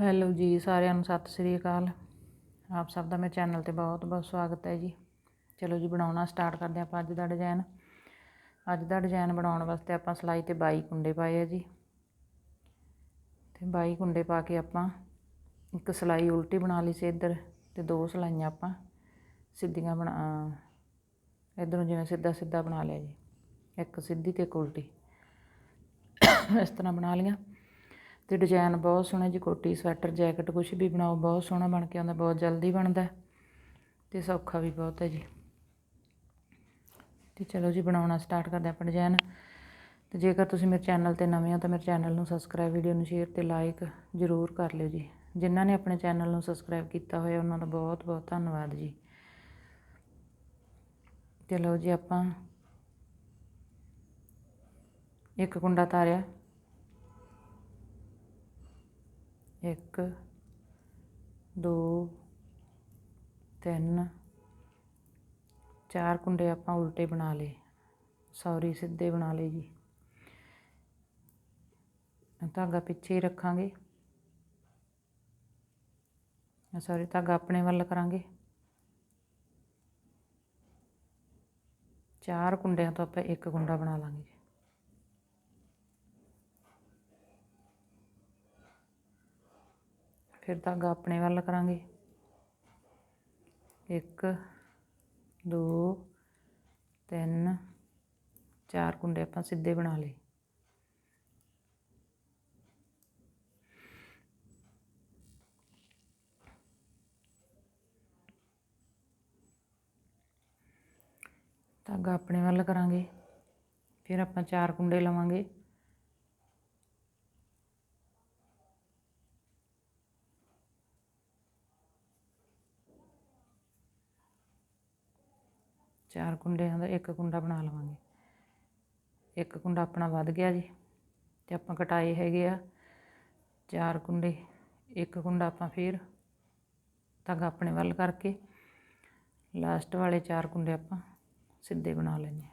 Hello ਜੀ, ਸਾਰਿਆਂ ਨੂੰ ਸਤਿ ਸ੍ਰੀ ਅਕਾਲ। ਆਪ ਸਭ ਦਾ ਮੇਰੇ ਚੈਨਲ ਤੇ ਬਹੁਤ ਬਹੁਤ ਸਵਾਗਤ ਹੈ ਜੀ। ਚਲੋ ਜੀ, ਬਣਾਉਣਾ ਸਟਾਰਟ ਕਰਦੇ ਆਪਾਂ ਅੱਜ ਦਾ ਡਿਜ਼ਾਈਨ ਅੱਜ ਦਾ ਡਿਜ਼ਾਈਨ ਬਣਾਉਣ ਵਾਸਤੇ ਆਪਾਂ ਸਲਾਈ ਤੇ 22 ਕੁੰਡੇ ਪਾਏ ਆ ਜੀ। ਤੇ 22 ਕੁੰਡੇ ਪਾ ਕੇ ਆਪਾਂ ਇੱਕ ਸਲਾਈ ਉਲਟੀ ਬਣਾ ਲਈ ਸੀ ਇੱਧਰ ਤੇ ਦੋ ਸਲਾਈਆਂ ਆਪਾਂ ਸਿੱਧੀਆਂ ਬਣਾ ਇਧਰੋਂ ਜਿਵੇਂ ਸਿੱਧਾ ਸਿੱਧਾ ਬਣਾ ਲਿਆ ਜੀ। ਇੱਕ ਸਿੱਧੀ ਤੇ ਇੱਕ ਉਲਟੀ। ਇਸ ਤਰ੍ਹਾਂ ਬਣਾ ਲਈਆਂ। ਤੇ ਡਿਜ਼ਾਈਨ ਬਹੁਤ ਸੋਹਣਾ ਜੀ, ਕੋਟੀ, ਸਵੈਟਰ, ਜੈਕਟ ਕੁਝ ਵੀ ਬਣਾਓ, ਬਹੁਤ ਸੋਹਣਾ ਬਣ ਕੇ ਆਉਂਦਾ, ਬਹੁਤ ਜਲਦੀ ਬਣਦਾ ਤੇ ਸੌਖਾ ਵੀ ਬਹੁਤ ਹੈ ਜੀ। ਤੇ ਚਲੋ ਜੀ, ਬਣਾਉਣਾ ਸਟਾਰਟ ਕਰਦੇ ਆਪਾਂ ਡਿਜ਼ਾਈਨ ਤੇ ਜੇਕਰ ਤੁਸੀਂ ਮੇਰੇ ਚੈਨਲ ਤੇ ਨਵੇਂ ਹੋ ਤਾਂ ਮੇਰੇ ਚੈਨਲ ਨੂੰ ਸਬਸਕ੍ਰਾਈਬ ਵੀਡੀਓ ਨੂੰ ਸ਼ੇਅਰ ਤੇ ਲਾਈਕ ਜ਼ਰੂਰ ਕਰ ਲਿਓ ਜੀ। ਜਿਨ੍ਹਾਂ ਨੇ ਆਪਣੇ ਚੈਨਲ ਨੂੰ ਸਬਸਕ੍ਰਾਈਬ ਕੀਤਾ ਹੋਇਆ, ਉਹਨਾਂ ਦਾ ਬਹੁਤ ਬਹੁਤ ਧੰਨਵਾਦ ਜੀ। ਚਲੋ ਜੀ, ਆਪਾਂ ਇੱਕ ਕੁੰਡਾ ਤਾਰਿਆ। ਇੱਕ, ਦੋ, ਤਿੰਨ, ਚਾਰ ਕੁੰਡੇ ਆਪਾਂ ਉਲਟੇ ਬਣਾ ਲਏ। ਸੌਰੀ, ਸਿੱਧੇ ਬਣਾ ਲਏ ਜੀ। ਧਾਗਾ ਪਿੱਛੇ ਹੀ ਰੱਖਾਂਗੇ। ਸੌਰੀ, ਧਾਗਾ ਆਪਣੇ ਵੱਲ ਕਰਾਂਗੇ। ਚਾਰ ਕੁੰਡਿਆਂ ਤੋਂ ਆਪਾਂ ਇੱਕ ਕੁੰਡਾ ਬਣਾ ਲਾਂਗੇ। ਫਿਰ ਧਾਗਾ ਆਪਣੇ ਵੱਲ ਕਰਾਂਗੇ। ਇੱਕ, ਦੋ, ਤਿੰਨ, ਚਾਰ ਕੁੰਡੇ ਆਪਾਂ ਸਿੱਧੇ ਬਣਾ ਲਏ। ਧਾਗਾ ਆਪਣੇ ਵੱਲ ਕਰਾਂਗੇ। ਫਿਰ ਆਪਾਂ ਚਾਰ ਕੁੰਡੇ ਲਵਾਂਗੇ। ਚਾਰ ਕੁੰਡਿਆਂ ਦਾ, ਇੱਕ ਕੁੰਡਾ ਬਣਾ ਲਵਾਂਗੇ। ਇੱਕ ਕੁੰਡਾ ਆਪਣਾ ਵੱਧ ਗਿਆ ਜੀ ਤੇ ਆਪਾਂ ਕਟਾਏ ਹੈਗੇ ਆ ਚਾਰ ਕੁੰਡੇ, ਇੱਕ ਕੁੰਡਾ ਆਪਾਂ ਫਿਰ ਧਾਗਾ ਆਪਣੇ ਵੱਲ ਕਰਕੇ ਲਾਸਟ ਵਾਲੇ ਚਾਰ ਕੁੰਡੇ ਆਪਾਂ ਸਿੱਧੇ ਬਣਾ ਲੈਣੇ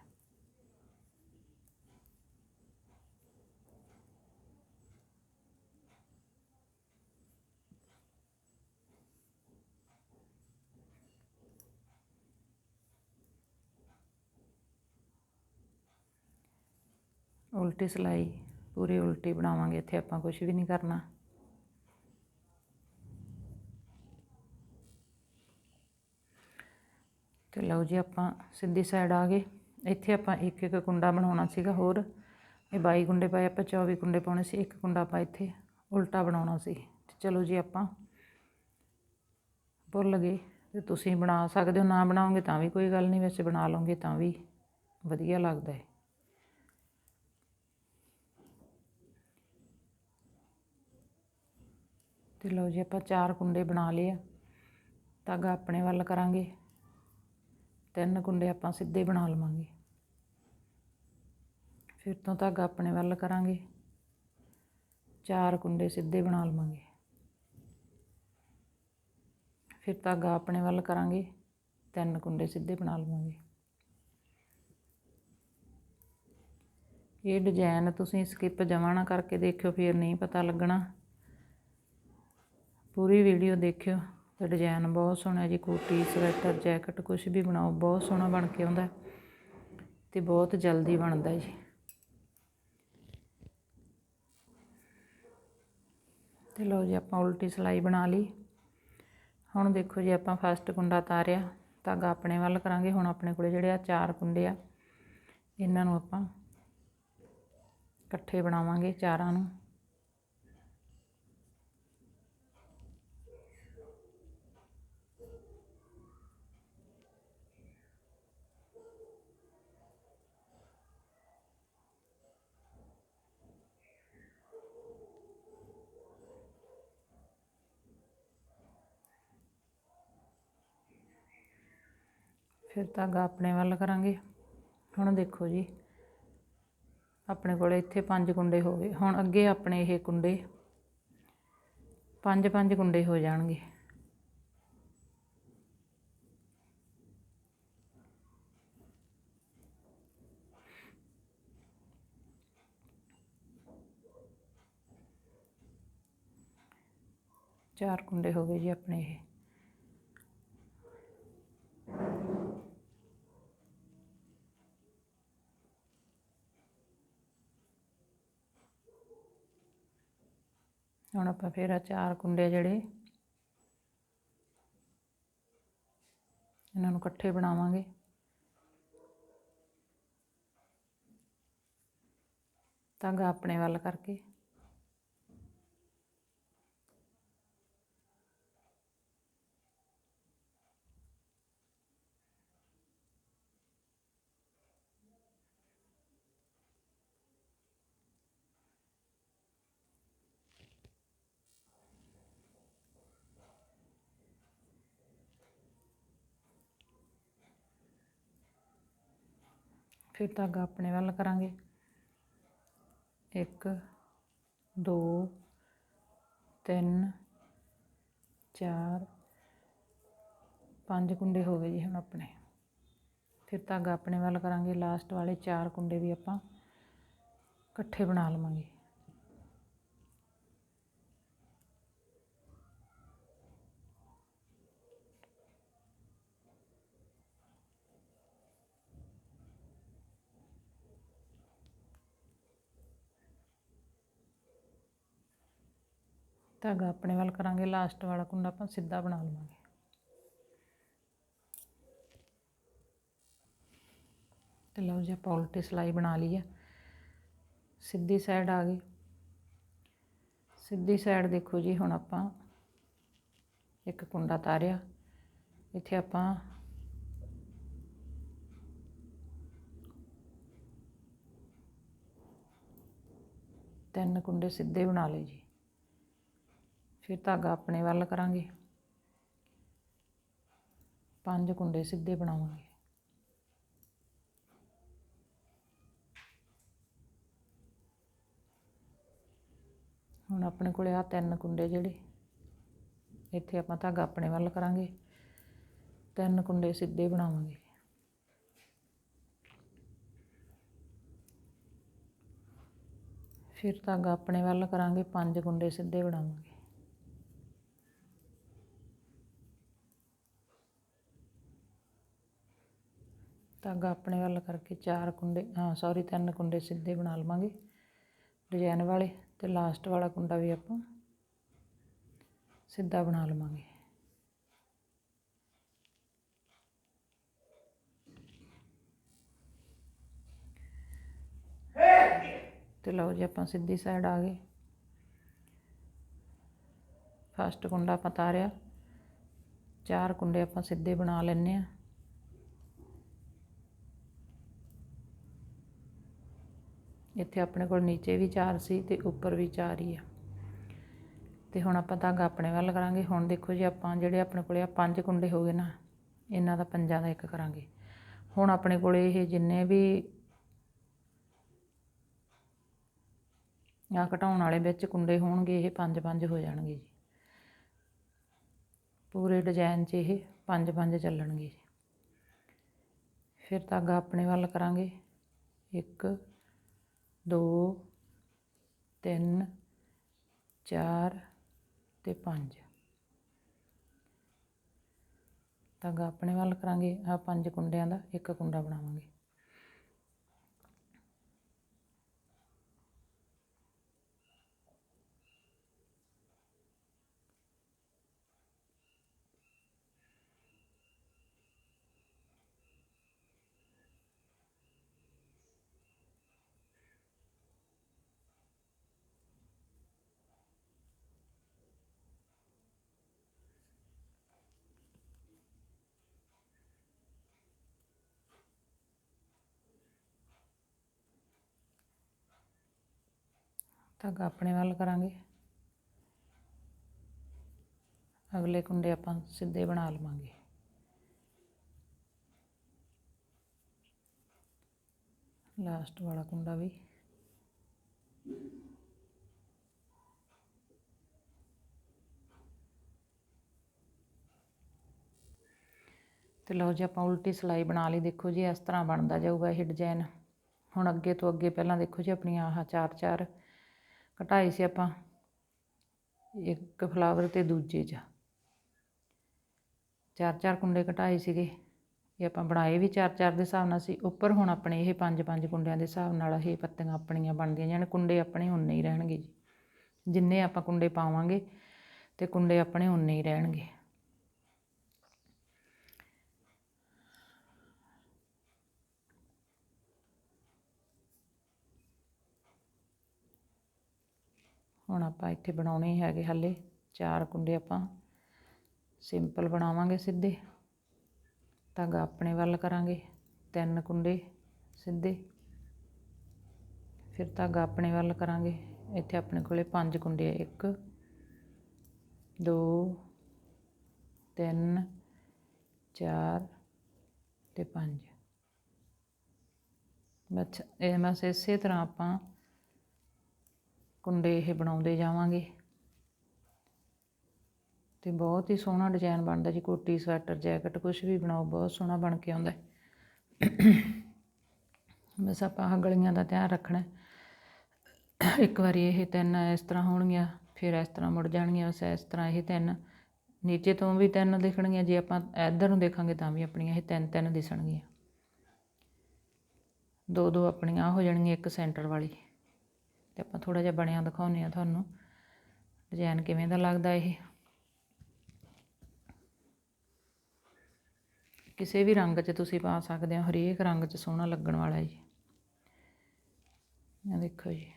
ਆ ਉਲਟੀ ਸਲਾਈ, ਪੂਰੀ ਉਲਟੀ ਬਣਾਵਾਂਗੇ, ਇੱਥੇ ਆਪਾਂ ਕੁਝ ਵੀ ਨਹੀਂ ਕਰਨਾ। ਤੇ ਲਓ ਜੀ, ਆਪਾਂ ਸਿੱਧੀ ਸਾਈਡ ਆ ਗਏ। ਇੱਥੇ ਆਪਾਂ ਇੱਕ ਇੱਕ ਕੁੰਡਾ ਬਣਾਉਣਾ ਸੀਗਾ ਹੋਰ। ਇਹ 22 ਕੁੰਡੇ ਪਾਏ, ਆਪਾਂ 24 ਕੁੰਡੇ ਪਾਉਣੇ ਸੀ, ਇੱਕ ਕੁੰਡਾ ਆਪਾਂ ਇੱਥੇ ਉਲਟਾ ਬਣਾਉਣਾ ਸੀ। ਚਲੋ ਜੀ, ਆਪਾਂ ਭੁੱਲ ਗਏ। ਤੇ ਤੁਸੀਂ ਬਣਾ ਸਕਦੇ ਹੋ, ਨਾ ਬਣਾਓਗੇ ਤਾਂ ਵੀ ਕੋਈ ਗੱਲ ਨਹੀਂ, ਵੈਸੇ ਬਣਾ ਲਓਗੇ ਤਾਂ ਵੀ ਵਧੀਆ ਲੱਗਦਾ ਹੈ। ਤੇ ਲਓ ਜੀ ਆਪਾਂ ਚਾਰ ਕੁੰਡੇ ਬਣਾ ਲਏ ਆ। ਧਾਗਾ ਆਪਣੇ ਵੱਲ ਕਰਾਂਗੇ। ਤਿੰਨ ਕੁੰਡੇ ਆਪਾਂ ਸਿੱਧੇ ਬਣਾ ਲਵਾਂਗੇ। ਫਿਰ ਤੋਂ ਧਾਗਾ ਆਪਣੇ ਵੱਲ ਕਰਾਂਗੇ। ਚਾਰ ਕੁੰਡੇ ਸਿੱਧੇ ਬਣਾ ਲਵਾਂਗੇ। ਫਿਰ ਧਾਗਾ ਆਪਣੇ ਵੱਲ ਕਰਾਂਗੇ। ਤਿੰਨ ਕੁੰਡੇ ਸਿੱਧੇ ਬਣਾ ਲਵਾਂਗੇ। ਇਹ ਡਿਜ਼ਾਈਨ ਤੁਸੀਂ ਸਕਿਪ ਜਮਾ ਨਾ ਕਰਕੇ ਦੇਖਿਓ, ਫਿਰ ਨਹੀਂ ਪਤਾ ਲੱਗਣਾ। ਪੂਰੀ ਵੀਡੀਓ ਦੇਖਿਓ। ਤੇ ਡਿਜ਼ਾਈਨ ਬਹੁਤ ਸੋਹਣਾ ਜੀ ਕੋਟੀ ਸਵੈਟਰ ਜੈਕਟ ਕੁਝ ਵੀ ਬਣਾਓ, ਬਹੁਤ ਸੋਹਣਾ ਬਣ ਕੇ ਆਉਂਦਾ। ਤੇ ਬਹੁਤ ਜਲਦੀ ਬਣਦਾ ਜੀ। ਤੇ ਲਓ ਜੀ, ਆਪਾਂ ਉਲਟੀ ਸਲਾਈ ਬਣਾ ਲਈ। ਹੁਣ ਦੇਖੋ ਜੀ, ਆਪਾਂ ਫਸਟ ਕੁੰਡਾ ਤਾਰਿਆ। ਧਾਗਾ ਆਪਣੇ ਵੱਲ ਕਰਾਂਗੇ। ਹੁਣ ਆਪਣੇ ਕੋਲੇ ਜਿਹੜੇ ਆ ਚਾਰ ਕੁੰਡੇ ਆ। ਇਹਨਾਂ ਨੂੰ ਆਪਾਂ ਇਕੱਠੇ ਬਣਾਵਾਂਗੇ ਚਾਰਾਂ ਨੂੰ। ਫਿਰ ਧਾਗਾ ਆਪਣੇ ਵੱਲ ਕਰਾਂਗੇ। ਹੁਣ ਦੇਖੋ ਜੀ। ਆਪਣੇ ਕੋਲ ਇੱਥੇ ਪੰਜ ਕੁੰਡੇ ਹੋ ਗਏ। ਹੁਣ ਅੱਗੇ ਆਪਣੇ ਇਹ ਕੁੰਡੇ ਪੰਜ ਪੰਜ ਕੁੰਡੇ ਹੋ ਜਾਣਗੇ। ਚਾਰ ਕੁੰਡੇ ਹੋ ਗਏ ਜੀ ਆਪਣੇ ਇਹ। ਹੁਣ ਆਪਾਂ ਫੇਰ ਆ ਚਾਰ ਕੁੰਡੇ ਜਿਹੜੇ ਇਹਨਾਂ ਨੂੰ ਇਕੱਠੇ ਬਣਾਵਾਂਗੇ। ਧਾਗਾ ਆਪਣੇ ਵੱਲ ਕਰਕੇ। ਫਿਰ ਧਾਗਾ ਆਪਣੇ ਵੱਲ ਕਰਾਂਗੇ। ਇੱਕ, ਦੋ, ਤਿੰਨ, ਚਾਰ, ਪੰਜ ਕੁੰਡੇ ਹੋ ਗਏ ਜੀ ਹੁਣ ਆਪਣੇ। ਫਿਰ ਧਾਗਾ ਆਪਣੇ ਵੱਲ ਕਰਾਂਗੇ। ਲਾਸਟ ਵਾਲੇ ਚਾਰ ਕੁੰਡੇ ਵੀ ਆਪਾਂ ਇਕੱਠੇ ਬਣਾ ਲਵਾਂਗੇ। ਧਾਗਾ ਆਪਣੇ ਵੱਲ ਕਰਾਂਗੇ ਲਾਸਟ ਵਾਲਾ ਕੁੰਡਾ ਆਪਾਂ ਸਿੱਧਾ ਬਣਾ ਲਵਾਂਗੇ। ਤੇ ਲਓ ਜੀ, ਆਪਾਂ ਉਲਟੀ ਸਲਾਈ ਬਣਾ ਲਈ ਹੈ ਸਿੱਧੀ ਸਾਈਡ ਆ ਗਈ। ਸਿੱਧੀ ਸਾਈਡ ਦੇਖੋ ਜੀ, ਹੁਣ ਆਪਾਂ ਇੱਕ ਕੁੰਡਾ ਤਾਰਿਆ। ਇੱਥੇ ਆਪਾਂ ਤਿੰਨ ਕੁੰਡੇ ਸਿੱਧੇ ਬਣਾ ਲਏ ਜੀ। ਫਿਰ ਧਾਗਾ ਆਪਣੇ ਵੱਲ ਕਰਾਂਗੇ। ਪੰਜ ਕੁੰਡੇ ਸਿੱਧੇ ਬਣਾਵਾਂਗੇ। ਹੁਣ ਆਪਣੇ ਕੋਲੇ ਆ ਤਿੰਨ ਕੁੰਡੇ ਜਿਹੜੇ। ਇੱਥੇ ਆਪਾਂ ਧਾਗਾ ਆਪਣੇ ਵੱਲ ਕਰਾਂਗੇ। ਤਿੰਨ ਕੁੰਡੇ ਸਿੱਧੇ ਬਣਾਵਾਂਗੇ। ਫਿਰ ਧਾਗਾ ਆਪਣੇ ਵੱਲ ਕਰਾਂਗੇ, ਪੰਜ ਕੁੰਡੇ ਸਿੱਧੇ ਬਣਾਵਾਂਗੇ। ਧਾਗਾ ਆਪਣੇ ਵੱਲ ਕਰਕੇ ਚਾਰ ਕੁੰਡੇ, ਹਾਂ ਸੌਰੀ ਤਿੰਨ ਕੁੰਡੇ ਸਿੱਧੇ ਬਣਾ ਲਵਾਂਗੇ। ਡਿਜ਼ਾਈਨ ਵਾਲੇ ਤੇ ਲਾਸਟ ਵਾਲਾ ਕੁੰਡਾ ਵੀ ਆਪਾਂ ਸਿੱਧਾ ਬਣਾ ਲਵਾਂਗੇ। ਤੇ ਲਓ ਜੀ, ਆਪਾਂ ਸਿੱਧੀ ਸਾਈਡ ਆ ਗਏ। ਫਸਟ ਕੁੰਡਾ ਆਪਾਂ ਤਾਰਿਆ। ਚਾਰ ਕੁੰਡੇ ਆਪਾਂ ਸਿੱਧੇ ਬਣਾ ਲੈਣੇ ਆ ਇੱਥੇ ਆਪਣੇ ਕੋਲ ਨੀਚੇ ਵੀ ਚਾਰ ਸੀ ਤੇ ਉੱਪਰ ਵੀ ਚਾਰ ਹੀ ਆ। ਤੇ ਹੁਣ ਆਪਾਂ ਧਾਗਾ ਆਪਣੇ ਵੱਲ ਕਰਾਂਗੇ। ਹੁਣ ਦੇਖੋ ਜੀ, ਆਪਾਂ ਜਿਹੜੇ ਆਪਣੇ ਕੋਲੇ ਆ ਪੰਜ ਕੁੰਡੇ ਹੋ ਗਏ ਨਾ, ਇਹਨਾਂ ਦਾ ਪੰਜਾਂ ਦਾ ਇੱਕ ਕਰਾਂਗੇ। ਹੁਣ ਆਪਣੇ ਕੋਲੇ ਇਹ ਜਿੰਨੇ ਵੀ ਆ ਘਟਾਉਣ ਵਾਲੇ ਵਿੱਚ ਕੁੰਡੇ ਹੋਣਗੇ, ਇਹ ਪੰਜ ਪੰਜ ਹੋ ਜਾਣਗੇ ਜੀ। ਪੂਰੇ ਡਿਜ਼ਾਈਨ 'ਚ ਇਹ ਪੰਜ ਪੰਜ ਚੱਲਣਗੇ ਜੀ। ਫਿਰ ਧਾਗਾ ਆਪਣੇ ਵੱਲ ਕਰਾਂਗੇ। ਇੱਕ ਦੋ, ਤਿੰਨ, ਚਾਰ ਅਤੇ ਪੰਜ। ਧਾਗਾ ਆਪਣੇ ਵੱਲ ਕਰਾਂਗੇ। ਆਹ ਪੰਜ ਕੁੰਡਿਆਂ ਦਾ ਇੱਕ ਕੁੰਡਾ ਬਣਾਵਾਂਗੇ। ਧਾਗਾ ਆਪਣੇ ਵੱਲ ਕਰਾਂਗੇ। ਅਗਲੇ ਕੁੰਡੇ ਆਪਾਂ ਸਿੱਧੇ ਬਣਾ ਲਵਾਂਗੇ। ਲਾਸਟ ਵਾਲਾ ਕੁੰਡਾ ਵੀ। ਤੇ ਲਓ ਜੀ ਆਪਾਂ ਉਲਟੀ ਸਲਾਈ ਬਣਾ ਲਈ। ਦੇਖੋ ਜੀ ਇਸ ਤਰ੍ਹਾਂ ਬਣਦਾ ਜਾਊਗਾ ਇਹ ਡਿਜ਼ਾਈਨ ਹੁਣ ਅੱਗੇ ਤੋਂ ਅੱਗੇ ਪਹਿਲਾਂ ਦੇਖੋ ਜੀ ਆਪਣੀਆਂ ਆਹ ਚਾਰ ਚਾਰ ਘਟਾਏ ਸੀ ਆਪਾਂ, ਇੱਕ ਫਲਾਵਰ ਤੇ ਦੂਜੇ 'ਚ। ਚਾਰ ਚਾਰ ਕੁੰਡੇ ਘਟਾਏ ਸੀਗੇ। ਇਹ ਆਪਾਂ ਬਣਾਏ ਵੀ ਚਾਰ ਚਾਰ ਦੇ ਹਿਸਾਬ ਨਾਲ ਸੀ। ਉੱਪਰ ਹੁਣ ਆਪਣੇ ਇਹ ਪੰਜ ਪੰਜ ਕੁੰਡਿਆਂ ਦੇ ਹਿਸਾਬ ਨਾਲ ਇਹ ਪੱਤੀਆਂ ਆਪਣੀਆਂ ਬਣਦੀਆਂ ਜਾਣ ਕੁੰਡੇ ਆਪਣੇ ਉਨੇ ਹੀ ਰਹਿਣਗੇ ਜੀ। ਜਿੰਨੇ ਆਪਾਂ ਕੁੰਡੇ ਪਾਵਾਂਗੇ ਤੇ ਕੁੰਡੇ ਆਪਣੇ ਉਨੇ ਹੀ ਰਹਿਣਗੇ। ਹੁਣ ਆਪਾਂ ਇੱਥੇ ਬਣਾਉਣੇ ਹੈਗੇ ਹਾਲੇ, ਚਾਰ ਕੁੰਡੇ ਆਪਾਂ। ਸਿੰਪਲ ਬਣਾਵਾਂਗੇ ਸਿੱਧੇ। ਧਾਗਾ ਆਪਣੇ ਵੱਲ ਕਰਾਂਗੇ, ਤਿੰਨ ਕੁੰਡੇ ਸਿੱਧੇ। ਫਿਰ ਧਾਗਾ ਆਪਣੇ ਵੱਲ ਕਰਾਂਗੇ। ਇੱਥੇ ਆਪਣੇ ਕੋਲੇ ਪੰਜ ਕੁੰਡੇ ਆ, ਇੱਕ, ਦੋ, ਤਿੰਨ, ਚਾਰ ਤੇ ਪੰਜ। ਬਸ, ਇਹ ਬਸ ਇਸੇ ਤਰ੍ਹਾਂ ਆਪਾਂ ਕੁੰਡੇ ਇਹ ਬਣਾਉਂਦੇ ਜਾਵਾਂਗੇ। ਤੇ ਬਹੁਤ ਹੀ ਸੋਹਣਾ ਡਿਜ਼ਾਈਨ ਬਣਦਾ ਜੀ, ਕੋਟੀ, ਸਵੈਟਰ, ਜੈਕਟ ਕੁਝ ਵੀ ਬਣਾਓ, ਬਹੁਤ ਸੋਹਣਾ ਬਣ ਕੇ ਆਉਂਦਾ। ਬਸ ਆਪਾਂ ਆਹ ਗਲੀਆਂ ਦਾ ਧਿਆਨ ਰੱਖਣਾ। ਇੱਕ ਵਾਰੀ ਇਹ ਤਿੰਨ ਇਸ ਤਰ੍ਹਾਂ ਹੋਣਗੀਆਂ, ਫਿਰ ਇਸ ਤਰ੍ਹਾਂ ਮੁੜ ਜਾਣਗੀਆਂ, ਬਸ ਇਸ ਤਰ੍ਹਾਂ ਇਹ ਤਿੰਨ। ਨੀਚੇ ਤੋਂ ਵੀ ਤਿੰਨ ਦਿਖਣਗੀਆਂ, ਜੇ ਆਪਾਂ ਇੱਧਰ ਨੂੰ ਦੇਖਾਂਗੇ ਤਾਂ ਵੀ ਆਪਣੀਆਂ ਇਹ ਤਿੰਨ ਤਿੰਨ ਦਿਸਣਗੀਆਂ। ਦੋ ਦੋ ਆਪਣੀਆਂ ਹੋ ਜਾਣਗੀਆਂ, ਇੱਕ ਸੈਂਟਰ ਵਾਲੀ। ਤੇ ਆਪਾਂ ਥੋੜਾ ਜਿਹਾ ਬਣਿਆ ਦਿਖਾਉਂਦੇ ਆ ਤੁਹਾਨੂੰ। ਡਿਜ਼ਾਈਨ ਕਿਵੇਂ ਦਾ ਲੱਗਦਾ ਇਹ? ਕਿਸੇ ਵੀ ਰੰਗ 'ਚ ਤੁਸੀਂ ਪਾ ਸਕਦੇ ਹੋ, ਹਰੇਕ ਰੰਗ 'ਚ ਸੋਹਣਾ ਲੱਗਣ ਵਾਲਾ ਜੀ। ਇਹ ਦੇਖੋ ਜੀ।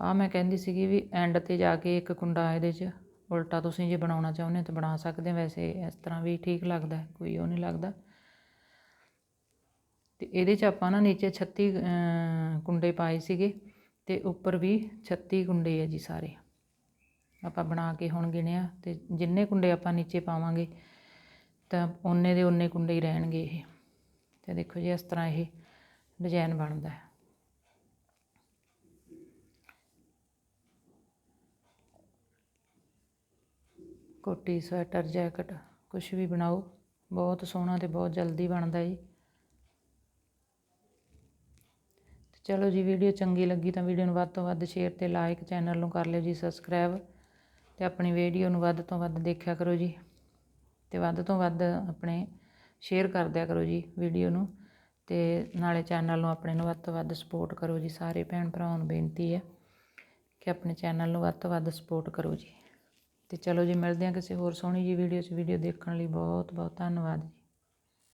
ਆ ਮੈਂ ਕਹਿੰਦੀ ਸੀਗੀ ਵੀ ਐਂਡ ਤੇ ਜਾ ਕੇ ਇੱਕ ਕੁੰਡਾ ਇਹਦੇ 'ਚ ਉਲਟਾ ਤੁਸੀਂ ਜੇ ਬਣਾਉਣਾ ਚਾਹੁੰਦੇ ਹੋ ਤਾਂ ਬਣਾ ਸਕਦੇ ਹੋ। ਵੈਸੇ ਇਸ ਤਰ੍ਹਾਂ ਵੀ ਠੀਕ ਲੱਗਦਾ, ਕੋਈ ਉਹ ਨਹੀਂ ਲੱਗਦਾ। ਤੇ ਇਹਦੇ 'ਚ ਆਪਾਂ ਨਾ ਨੀਚੇ 36 ਕੁੰਡੇ ਪਾਏ ਸੀਗੇ ਤੇ ਉੱਪਰ ਵੀ 36 ਕੁੰਡੇ ਆ ਜੀ ਸਾਰੇ। ਆਪਾਂ ਬਣਾ ਕੇ ਹੁਣ ਗਿਣਿਆ ਤੇ ਜਿੰਨੇ ਕੁੰਡੇ ਆਪਾਂ ਨੀਚੇ ਪਾਵਾਂਗੇ ਤਾਂ ਓਨੇ ਦੇ ਓਨੇ ਕੁੰਡੇ ਹੀ ਰਹਿਣਗੇ ਇਹ। ਤੇ ਦੇਖੋ ਜੀ, ਇਸ ਤਰ੍ਹਾਂ ਇਹ ਡਿਜ਼ਾਈਨ ਬਣਦਾ ਹੈ। ਕੋਟੀ, ਸਵੈਟਰ, ਜੈਕਟ ਕੁਝ ਵੀ ਬਣਾਓ, ਬਹੁਤ ਸੋਹਣਾ ਤੇ ਬਹੁਤ ਜਲਦੀ ਬਣਦਾ ਜੀ ਤੇ ਚਲੋ ਜੀ, ਵੀਡੀਓ ਚੰਗੀ ਲੱਗੀ ਤਾਂ ਵੀਡੀਓ ਨੂੰ ਵੱਧ ਤੋਂ ਵੱਧ ਸ਼ੇਅਰ ਤੇ ਲਾਈਕ ਚੈਨਲ ਨੂੰ ਕਰ ਲਿਓ ਜੀ ਸਬਸਕ੍ਰਾਈਬ ਤੇ ਆਪਣੀ ਵੀਡੀਓ ਨੂੰ ਵੱਧ ਤੋਂ ਵੱਧ ਦੇਖਿਆ ਕਰੋ ਜੀ ਤੇ ਵੱਧ ਤੋਂ ਵੱਧ ਆਪਣੇ ਸ਼ੇਅਰ ਕਰ ਦਿਆ ਕਰੋ ਜੀ ਵੀਡੀਓ ਨੂੰ ਤੇ ਨਾਲੇ ਚੈਨਲ ਨੂੰ ਆਪਣੇ ਨੂੰ ਵੱਧ ਤੋਂ ਵੱਧ ਸਪੋਰਟ ਕਰੋ ਜੀ, ਸਾਰੇ ਭੈਣ ਭਰਾਵਾਂ ਨੂੰ ਬੇਨਤੀ ਹੈ ਕਿ ਆਪਣੇ ਚੈਨਲ ਨੂੰ ਵੱਧ ਤੋਂ ਵੱਧ ਸਪੋਰਟ ਕਰੋ ਜੀ ਤੇ ਚਲੋ ਜੀ, ਮਿਲਦੇ ਹਾਂ ਕਿਸੇ ਹੋਰ ਸੋਹਣੀ ਜੀ ਵੀਡੀਓ 'ਚ, ਵੀਡੀਓ ਦੇਖਣ ਲਈ ਬਹੁਤ ਬਹੁਤ ਧੰਨਵਾਦ ਜੀ।